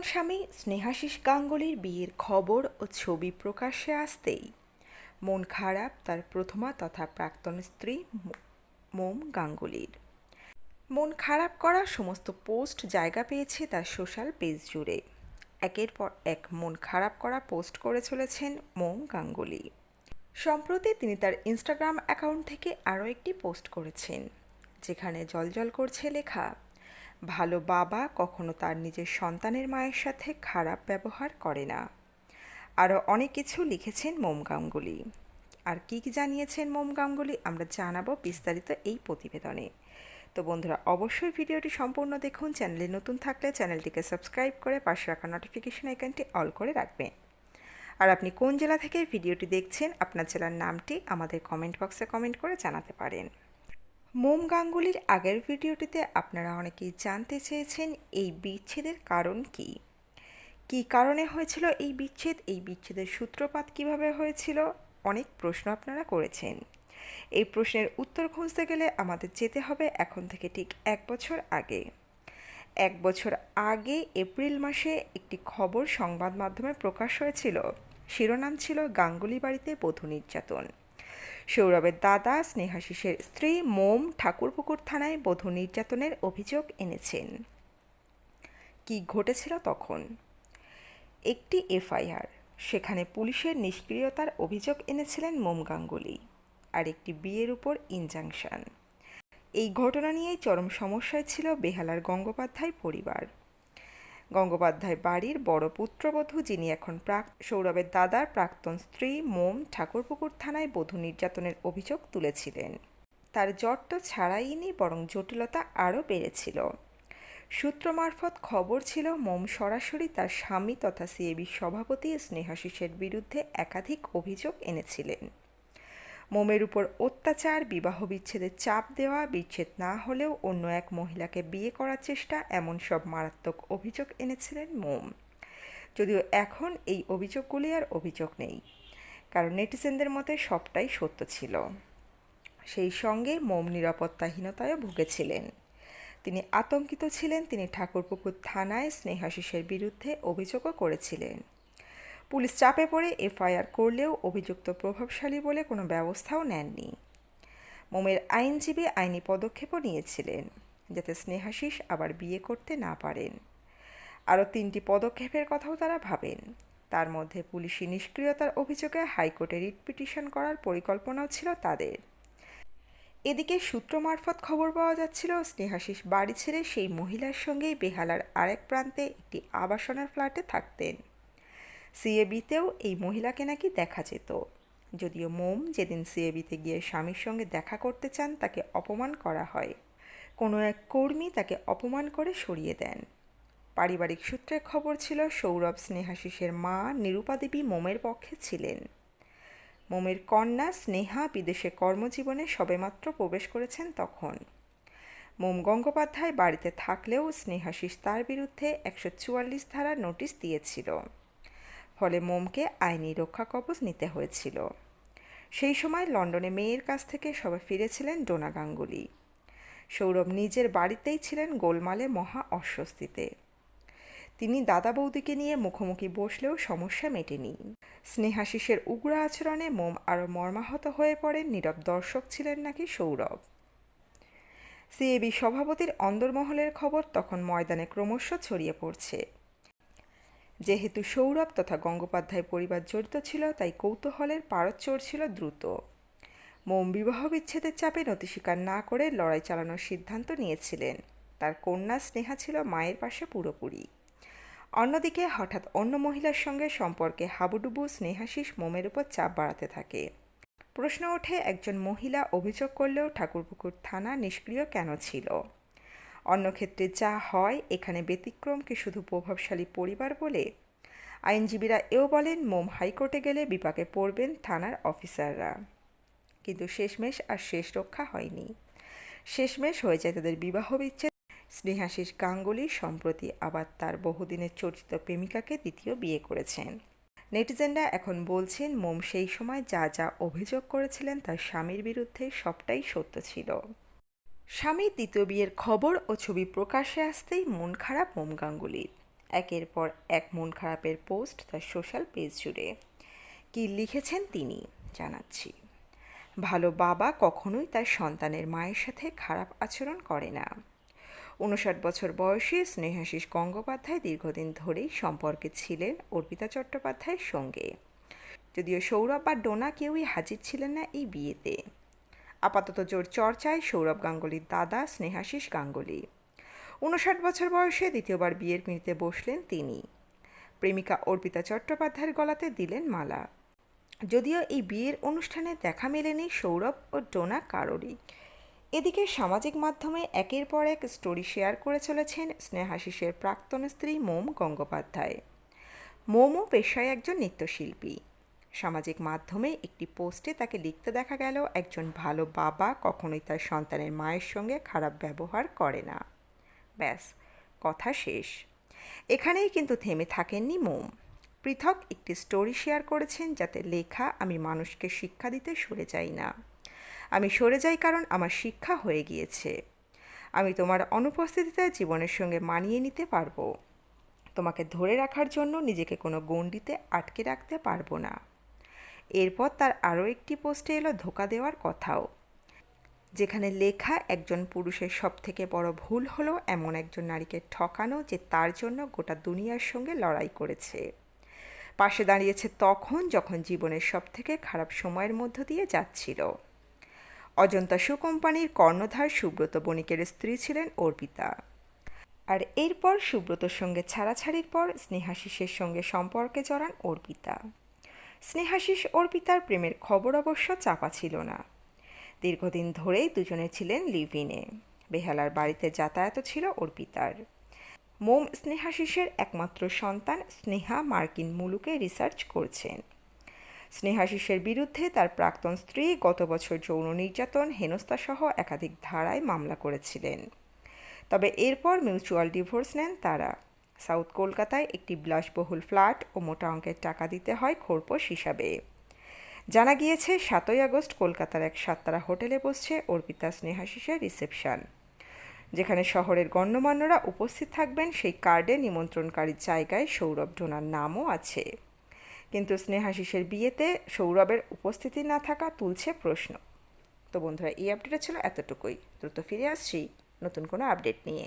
প্রাক্তন স্বামী স্নেহাশিস গাঙ্গুলির বিয়ের খবর ও ছবি প্রকাশ্যে আসতেই মন খারাপ তার প্রথমা তথা প্রাক্তন স্ত্রী মোম গাঙ্গুলির। মন খারাপ করা সমস্ত পোস্ট জায়গা পেয়েছে তার সোশ্যাল পেজ জুড়ে। একের পর এক মন খারাপ করা পোস্ট করে চলেছেন মোম গাঙ্গুলি। সম্প্রতি তিনি তার ইনস্টাগ্রাম অ্যাকাউন্ট থেকে আরও একটি পোস্ট করেছেন, যেখানে জলজল করছে লেখা ভালো বাবা কখনো তার নিজের সন্তানের মায়ের সাথে খারাপ ব্যবহার করে না। আরও অনেক কিছু লিখেছেন মোম গাঙ্গুলি। আর কী কী জানিয়েছেন মোম গাঙ্গুলি আমরা জানাব বিস্তারিত এই প্রতিবেদনে। তো বন্ধুরা, অবশ্যই ভিডিওটি সম্পূর্ণ দেখুন, চ্যানেলে নতুন থাকলে চ্যানেলটিকে সাবস্ক্রাইব করে পাশে রাখা নোটিফিকেশন আইকনটি অল করে রাখবেন। আর আপনি কোন জেলা থেকে ভিডিওটি দেখছেন, আপনার জেলার নামটি আমাদের কমেন্ট বক্সে কমেন্ট করে জানাতে পারেন। মোম গাঙ্গুলির আগের ভিডিওটিতে আপনারা অনেকেই জানতে চেয়েছেন এই বিচ্ছেদের কারণ কি? কী কারণে হয়েছিল এই বিচ্ছেদ? এই বিচ্ছেদের সূত্রপাত কীভাবে হয়েছিল? অনেক প্রশ্ন আপনারা করেছেন। এই প্রশ্নের উত্তর খুঁজতে গেলে আমাদের যেতে হবে এখন থেকে ঠিক এক বছর আগে। এক বছর আগে এপ্রিল মাসে একটি খবর সংবাদ মাধ্যমে প্রকাশ হয়েছিল। শিরোনাম ছিল গাঙ্গুলি বাড়িতে বধূ নির্যাতন। সৌরভের দাদা স্নেহাশিসের স্ত্রী মোম ঠাকুরপুকুর থানায় বধূ নির্যাতনের অভিযোগ এনেছেন। কি ঘটেছিল তখন? একটি এফআইআর, সেখানে পুলিশের নিষ্ক্রিয়তার অভিযোগ এনেছিলেন মোম গাঙ্গুলি আর একটি বিয়ের উপর ইনজাংশন। এই ঘটনা নিয়েই চরম সমস্যায় ছিল বেহালার গঙ্গোপাধ্যায় পরিবার। গঙ্গোপাধ্যায় বাড়ির বড় পুত্রবধূ, যিনি এখন প্রাক সৌরভের দাদার প্রাক্তন স্ত্রী মোম ঠাকুরপুকুর থানায় বধূ নির্যাতনের অভিযোগ তুলেছিলেন। তার জট ছাড়াইনি, বরং জটিলতা আরও বেড়েছিল। সূত্র মারফত খবর ছিল, মোম সরাসরি তার স্বামী তথা সিএবি সভাপতি স্নেহাশিসের বিরুদ্ধে একাধিক অভিযোগ এনেছিলেন। মোমের উপর অত্যাচার, বিবাহ বিচ্ছেদের চাপ দেওয়া, বিচ্ছেদ না হলেও অন্য এক মহিলাকে বিয়ে করার চেষ্টা, এমন সব মারাত্মক অভিযোগ এনেছিলেন মোম। যদিও এখন এই অভিযোগগুলি আর অভিযোগ নেই, কারণ নেটিজেনদের মতে সবটাই সত্য ছিল। সেই সঙ্গে মোম নিরাপত্তাহীনতায়ও ভুগেছিলেন। তিনি আতঙ্কিত ছিলেন, তিনি ঠাকুরপুকুর থানায় স্নেহাশিসের বিরুদ্ধে অভিযোগও করেছিলেন। পুলিশ চাপে পড়ে এফআইআর করলেও অভিযুক্ত প্রভাবশালী বলে কোনো ব্যবস্থাও নেননি। মোমের আইনজীবী আইনি পদক্ষেপও নিয়েছিলেন, যাতে স্নেহাশিস আবার বিয়ে করতে না পারেন। আরও তিনটি পদক্ষেপের কথাও তারা ভাবেন। তার মধ্যে পুলিশি নিষ্ক্রিয়তার অভিযোগে হাইকোর্টে রিট পিটিশন করার পরিকল্পনাও ছিল তাদের। এদিকে সূত্র মারফত খবর পাওয়া যাচ্ছিল, স্নেহাশিস বাড়ি ছেড়ে সেই মহিলার সঙ্গেই বেহালার আরেক প্রান্তে একটি আবাসনের ফ্ল্যাটে থাকতেন। সিএবিতেও এই মহিলাকে নাকি দেখা যেত। যদিও মোম যেদিন সিএবিতে গিয়ে স্বামীর সঙ্গে দেখা করতে চান, তাকে অপমান করা হয়। কোনো এক কর্মী তাকে অপমান করে সরিয়ে দেন। পারিবারিক সূত্রে খবর ছিল, সৌরভ স্নেহাশিসের মা নিরূপা দেবী মোমের পক্ষে ছিলেন। মোমের কন্যা স্নেহা বিদেশে কর্মজীবনে সবেমাত্র প্রবেশ করেছেন তখন। মোম গঙ্গোপাধ্যায় বাড়িতে থাকলেও স্নেহাশিস তার বিরুদ্ধে একশো চুয়াল্লিশ ধারার নোটিশ দিয়েছিল। ফলে মোমকে আইনি রক্ষা কবচ নিতে হয়েছিল। সেই সময় লন্ডনে মেয়ের কাছ থেকে সবাই ফিরেছিলেন ডোনা গাঙ্গুলি। সৌরভ নিজের বাড়িতেই ছিলেন গোলমালে মহা অস্বস্তিতে। তিনি দাদা বৌদিকে নিয়ে মুখোমুখি বসলেও সমস্যা মেটেনি। স্নেহাশিসের উগ্র আচরণে মোম আরও মর্মাহত হয়ে পড়েন নীরব দর্শক ছিলেন নাকি সৌরভ। সিএবি সভাপতির অন্দরমহলের খবর তখন ময়দানে ক্রমশ ছড়িয়ে পড়ছে। যেহেতু সৌরভ তথা গঙ্গোপাধ্যায় পরিবার জড়িত ছিল, তাই কৌতূহলের পারদ চড়ছিল দ্রুত। মোম বিবাহ বিচ্ছেদের চাপে নতি স্বীকার না করে লড়াই চালানোর সিদ্ধান্ত নিয়েছিলেন। তার কন্যা স্নেহা ছিল মায়ের পাশে পুরোপুরি। অন্যদিকে হঠাৎ অন্য মহিলার সঙ্গে সম্পর্কে হাবুডুবু স্নেহাশিস মোমের উপর চাপ বাড়াতে থাকে। প্রশ্ন ওঠে, একজন মহিলা অভিযোগ করলেও ঠাকুরপুকুর থানা নিষ্ক্রিয় কেন ছিল? অন্য ক্ষেত্রে যা হয়, এখানে ব্যতিক্রমকে শুধু প্রভাবশালী পরিবার বলে? আইনজীবীরা এও বলেন, মোম হাইকোর্টে গেলে বিপাকে পড়বেন থানার অফিসাররা। কিন্তু শেষমেশ আর শেষ রক্ষা হয়নি। শেষমেশ হয়ে যায় তাদের বিবাহ বিচ্ছেদ। স্নেহাশিস গাঙ্গুলি সম্প্রতি আবার তার বহুদিনের চর্চিত প্রেমিকাকে দ্বিতীয় বিয়ে করেছেন। নেটিজেনরা এখন বলছেন, মোম সেই সময় যা যা অভিযোগ করেছিলেন তার স্বামীর বিরুদ্ধে সবটাই সত্য ছিল। স্বামীর দ্বিতীয় বিয়ের খবর ও ছবি প্রকাশে আসতেই মন খারাপ মোম গাঙ্গুলির। একের পর এক মন খারাপের পোস্ট তার সোশ্যাল পেজ জুড়ে। কি লিখেছেন তিনি? জানাচ্ছি। ভালো বাবা কখনোই তার সন্তানের মায়ের সাথে খারাপ আচরণ করে না। উনষাট বছর বয়সে স্নেহাশিস গঙ্গোপাধ্যায় দীর্ঘদিন ধরেই সম্পর্কে ছিলেন অর্পিতা চট্টোপাধ্যায়ের সঙ্গে। যদিও সৌরভ বা ডোনা কেউই হাজির ছিলেন না এই বিয়েতে। আপাতত জোর চর্চায় সৌরভ গাঙ্গুলির দাদা, স্নেহাশিস গাঙ্গুলি। উনষাট বছর বয়সে দ্বিতীয়বার বিয়ের পিঁড়িতে বসলেন তিনি। প্রেমিকা অর্পিতা চট্টোপাধ্যায়ের গলাতে দিলেন মালা। যদিও এই বিয়ের অনুষ্ঠানে দেখা মেলেনি সৌরভ ও ডোনা কারোরই। এদিকে সামাজিক মাধ্যমে একের পর এক স্টোরি শেয়ার করে চলেছেন স্নেহাশিসের প্রাক্তন স্ত্রী মোম গঙ্গোপাধ্যায়। মোমও পেশায় একজন নৃত্যশিল্পী। সামাজিক মাধ্যমে একটি পোস্টে তাকে লিখতে দেখা গেল, একজন ভালো বাবা কখনোই তার সন্তানের মায়ের সঙ্গে খারাপ ব্যবহার করে না। ব্যাস, কথা শেষ। এখানেই কিন্তু থেমে থাকেননি মোম। পৃথক একটি স্টোরি শেয়ার করেছেন যাতে লেখা, আমি মানুষকে শিক্ষা দিতে সরে যাই না। আমি সরে যাই কারণ আমার শিক্ষা হয়ে গিয়েছে। আমি তোমার অনুপস্থিতিতে জীবনের সঙ্গে মানিয়ে নিতে পারব। তোমাকে ধরে রাখার জন্য নিজেকে কোনো গণ্ডিতে আটকে রাখতে পারব না। এরপর তার আরও একটি পোস্টে এলো ধোকা দেওয়ার কথাও। যেখানে লেখা, একজন পুরুষের সব থেকে বড় ভুল হলো এমন একজন নারীকে ঠকানো যে তার জন্য গোটা দুনিয়ার সঙ্গে লড়াই করেছে। পাশে দাঁড়িয়েছে তখন যখন জীবনের সব থেকে খারাপ সময়ের মধ্য দিয়ে যাচ্ছিল। অজন্তা শু কোম্পানির কর্ণধার সুব্রত বণিকের স্ত্রী ছিলেন অর্পিতা। আর এরপর সুব্রতর সঙ্গে ছাড়াছাড়ির পর স্নেহাশিসের সঙ্গে সম্পর্কে জড়ান অর্পিতা। স্নেহাশিস অর্পিতার প্রেমের খবর অবশ্য চাপা ছিল না। দীর্ঘদিন ধরেই দুজনে ছিলেন লিভিনে। বেহালার বাড়িতে যাতায়াত ছিল অর্পিতার। মোম স্নেহাশিসের একমাত্র সন্তান স্নেহা মার্কিন মুলুকে রিসার্চ করছেন। স্নেহাশিসের বিরুদ্ধে তার প্রাক্তন স্ত্রী গত বছর যৌন নির্যাতন, হেনস্থাসহ একাধিক ধারায় মামলা করেছিলেন। তবে এরপর মিউচুয়াল ডিভোর্স নেন তারা। সাউথ কলকাতায় একটি বিলাসবহুল ফ্ল্যাট ও মোটা অঙ্কের টাকা দিতে হয় খোরপোশ হিসাবে। জানা গিয়েছে, সাতই আগস্ট কলকাতার এক সাততারা হোটেলে বসছে অর্পিতা স্নেহাশিসের রিসেপশন, যেখানে শহরের গণ্যমান্যরা উপস্থিত থাকবেন সেই কার্ডে নিমন্ত্রণকারীর জায়গায় সৌরভ ডোনার নামও আছে। কিন্তু স্নেহাশিসের বিয়েতে সৌরভের উপস্থিতি না থাকা তুলছে প্রশ্ন। তো বন্ধুরা, এই আপডেটটা ছিল এতটুকুই। দ্রুত ফিরে আসছি নতুন কোনো আপডেট নিয়ে।